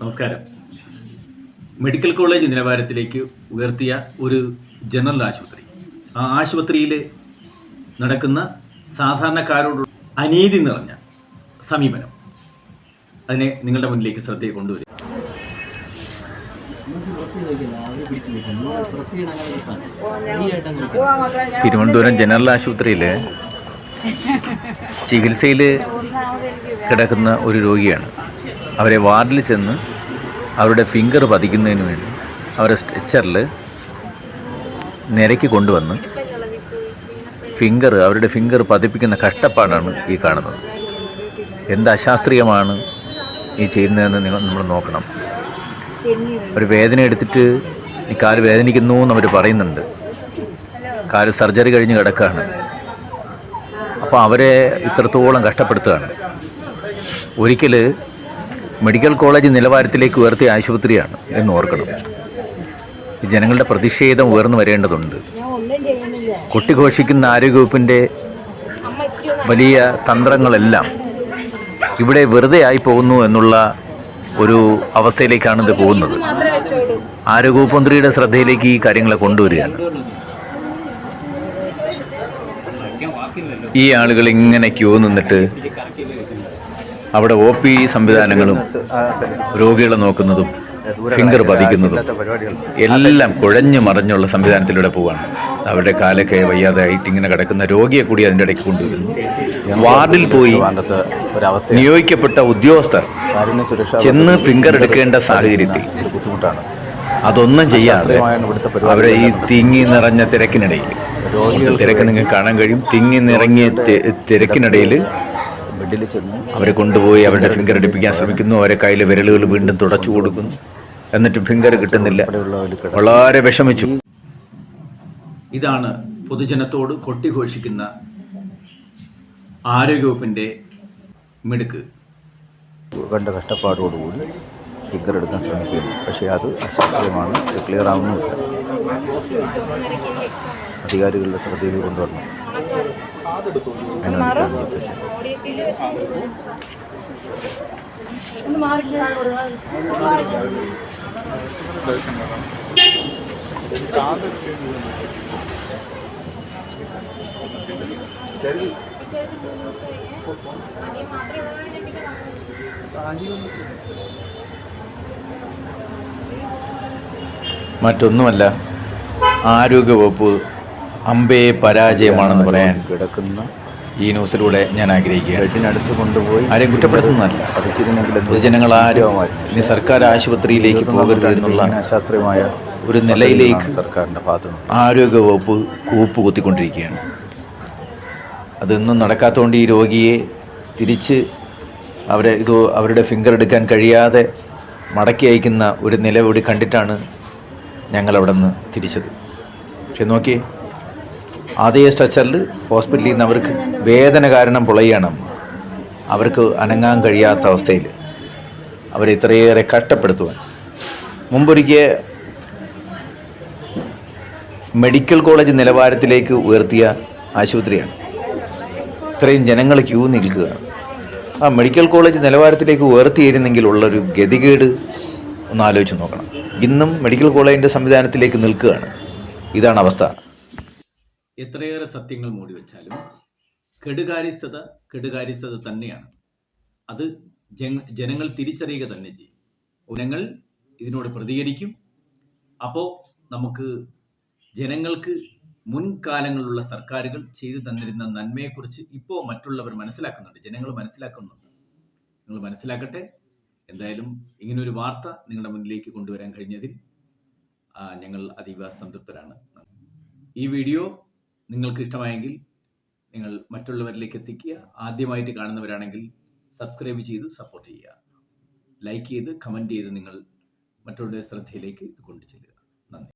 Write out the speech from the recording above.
നമസ്കാരം. Medical college നിലവാരത്തിലേക്ക് ഉയർത്തിയ ഒരു ജനറൽ ആശുപത്രി. ആ ആശുപത്രിയിൽ നടക്കുന്ന സാധാരണക്കാരോട് അനീതി നിറഞ്ഞ സമീപനം. അതിനെ നിങ്ങളുടെ മുന്നിലേക്ക് ശ്രദ്ധയെ കൊണ്ടുവരും തിരുവനന്തപുരം ജനറൽ ആശുപത്രിയിൽ ചികിത്സയിൽ കിടക്കുന്ന ഒരു രോഗിയാണ്. അവരെ വാർഡിൽ ചെന്ന് അവരുടെ ഫിംഗർ പതിക്കുന്നതിന് വേണ്ടി അവരെ സ്ട്രെച്ചറിൽ നിരക്കി കൊണ്ടുവന്ന് ഫിംഗർ അവരുടെ ഫിംഗർ പതിപ്പിക്കുന്ന കഷ്ടപ്പാടാണ് ഈ കാണുന്നത്. എന്ത് അശാസ്ത്രീയമാണ് ഈ ചെയ്യുന്നതെന്ന് നിങ്ങൾ നമ്മൾ നോക്കണം. ഒരു വേദന എടുത്തിട്ട് ഈ കാൽ വേദനിക്കുന്നു എന്ന് അവർ പറയുന്നുണ്ട്. കാൽ സർജറി കഴിഞ്ഞ് കിടക്കുകയാണ്. അപ്പോൾ അവരെ ഇത്രത്തോളം കഷ്ടപ്പെടുത്തുകയാണ്. ഒരിക്കൽ മെഡിക്കൽ കോളേജ് നിലവാരത്തിലേക്ക് ഉയർത്തിയ ആശുപത്രിയാണ് എന്ന് ഓർക്കണം. ജനങ്ങളുടെ പ്രതിഷേധം ഉയർന്നു വരേണ്ടതുണ്ട്. കൊട്ടിഘോഷിക്കുന്ന ആരോഗ്യവകുപ്പിന്റെ വലിയ തന്ത്രങ്ങളെല്ലാം ഇവിടെ വെറുതെ ആയി പോകുന്നു എന്നുള്ള ഒരു അവസ്ഥയിലേക്കാണ് ഇത് പോകുന്നത്. ആരോഗ്യവകുപ്പ് മന്ത്രിയുടെ ശ്രദ്ധയിലേക്ക് ഈ കാര്യങ്ങളെ കൊണ്ടുവരികയാണ്. ഈ ആളുകൾ ഇങ്ങനെ ക്യൂ നിന്നിട്ട് അവിടെ ഒ പി സംവിധാനങ്ങളും രോഗികളെ നോക്കുന്നതും ഫിംഗർ പതിക്കുന്നതും എല്ലാം കുഴഞ്ഞു മറിഞ്ഞുള്ള സംവിധാനത്തിലൂടെ പോവാണ്. അവരുടെ കാലൊക്കെ വയ്യാതായിട്ട് ഇങ്ങനെ കിടക്കുന്ന രോഗിയെ കൂടി അതിന്റെ ഇടയ്ക്ക് കൊണ്ടുവരുന്നു. വാർഡിൽ പോയി നിയോഗിക്കപ്പെട്ട ഉദ്യോഗസ്ഥർ ചെന്ന് ഫിംഗർ എടുക്കേണ്ട സാഹചര്യത്തിൽ ബുദ്ധിമുട്ടാണ്. അതൊന്നും ചെയ്യാതെ അവരെ ഈ തിങ്ങി നിറഞ്ഞ തിരക്കിനിടയിൽ. തിരക്ക് നിങ്ങൾക്ക് കാണാൻ കഴിയും. തിങ്ങി നിറങ്ങിയ തിരക്കിനിടയിൽ ബെഡിൽ ചെന്ന്. അവരെ കൊണ്ടുപോയി അവരുടെ ഫിംഗർ എടുപ്പിക്കാൻ ശ്രമിക്കുന്നു. അവരെ കയ്യിൽ വിരലുകൾ വീണ്ടും തുടച്ചു കൊടുക്കുന്നു. എന്നിട്ട് ഫിംഗർ കിട്ടുന്നില്ല. വളരെ വിഷമിച്ചു. ഇതാണ് പൊതുജനത്തോട് കൊട്ടിഘോഷിക്കുന്ന ആരോഗ്യവകുപ്പിന്റെ മിടുക്ക്. കണ്ട കഷ്ടപ്പാടോടുകൂടി ഫിംഗർ എടുക്കാൻ ശ്രമിക്കുന്നു. പക്ഷേ അത് അശാസ്ത്രീയമാണ് ക്ലിയർ ആവുന്നുമില്ല. അധികാരികളുടെ ശ്രദ്ധയിൽ കൊണ്ടുവരണം. ഇതൊക്കെ ചെയ്യുന്നത്. മറ്റൊന്നുമല്ല ആരോഗ്യവകുപ്പ് അമ്പേ പരാജയമാണെന്ന് പറയാൻ കിടക്കുന്ന ഈ ന്യൂസിലൂടെ ഞാൻ ആഗ്രഹിക്കുകയാണ്. കൊണ്ടുപോയി ആരെയും കുറ്റപ്പെടുത്തുന്നതല്ല. പഠിച്ചിരുന്നെങ്കിൽ ആരും. ഇനി സർക്കാർ ആശുപത്രിയിലേക്ക് പോകരുത് എന്നുള്ള ശാസ്ത്രീയമായ ഒരു നിലയിലേക്ക് സർക്കാരിന്റെ ഭാഗത്തുനിന്ന്. ആരോഗ്യ വകുപ്പ് കൂപ്പ് കുത്തിക്കൊണ്ടിരിക്കുകയാണ്. അതൊന്നും നടക്കാത്തതുകൊണ്ട് ഈ രോഗിയെ തിരിച്ച് അവരെ ഇത് അവരുടെ ഫിംഗർ എടുക്കാൻ കഴിയാതെ മടക്കി അയക്കുന്ന ഒരു നില കൂടി കണ്ടിട്ടാണ് ഞങ്ങളവിടെ നിന്ന് തിരിച്ചത്. പക്ഷെ നോക്കിയേ അതേ സ്ട്രെച്ചറിൽ ഹോസ്പിറ്റലിൽ നിന്ന് അവർക്ക് വേദന കാരണം പൊളയാണ്. അവർക്ക് അനങ്ങാൻ കഴിയാത്ത അവസ്ഥയിൽ അവരെ ഇത്രയേറെ കഷ്ടപ്പെടുത്തുവാൻ. മുമ്പൊരിക്കൽ മെഡിക്കൽ കോളേജ് നിലവാരത്തിലേക്ക് ഉയർത്തിയ ആശുപത്രിയാണ്. ഇത്രയും ജനങ്ങൾ ക്യൂ നിൽക്കുക ആ മെഡിക്കൽ കോളേജ് നിലവാരത്തിലേക്ക് ഉയർത്തിയിരുന്നെങ്കിൽ ഉള്ളൊരു ഗതികേട് ഒന്ന് ആലോചിച്ച് നോക്കണം. ഇന്നും മെഡിക്കൽ കോളേജിന്റെ സംവിധാനത്തിലേക്ക് നിൽക്കുകയാണ്. ഇതാണ് അവസ്ഥ. എത്രയേറെ സത്യങ്ങൾ മൂടി വെച്ചാലും കെടുകാര്യസ്ഥത കെടുകാര്യസ്ഥത തന്നെയാണ്. അത് ജന- ജനങ്ങൾ തിരിച്ചറിയുക തന്നെ ചെയ്യും. ജനങ്ങൾ ഇതിനോട് പ്രതികരിക്കും. അപ്പോൾ നമുക്ക് ജനങ്ങൾക്ക് മുൻകാലങ്ങളിലുള്ള സർക്കാരുകൾ ചെയ്തു തന്നിരുന്ന നന്മയെക്കുറിച്ച് ഇപ്പോൾ മറ്റുള്ളവർ മനസ്സിലാക്കുന്നുണ്ട്. ജനങ്ങൾ മനസ്സിലാക്കുന്നുണ്ട്. നിങ്ങൾ മനസ്സിലാക്കട്ടെ. എന്തായാലും ഇങ്ങനൊരു വാർത്ത നിങ്ങളുടെ മുന്നിലേക്ക് കൊണ്ടുവരാൻ കഴിഞ്ഞതിൽ ഞങ്ങൾ അതീവ സംതൃപ്തരാണ്. ഈ വീഡിയോ നിങ്ങൾക്ക് ഇഷ്ടമായെങ്കിൽ നിങ്ങൾ മറ്റുള്ളവരിലേക്ക് എത്തിക്കുക. ആദ്യമായിട്ട് കാണുന്നവരാണെങ്കിൽ സബ്സ്ക്രൈബ് ചെയ്ത് സപ്പോർട്ട് ചെയ്യുക. ലൈക്ക് ചെയ്ത് കമന്റ് ചെയ്ത് നിങ്ങൾ മറ്റുള്ളവരുടെ ശ്രദ്ധയിലേക്ക് ഇത് കൊണ്ടുചെല്ലുക.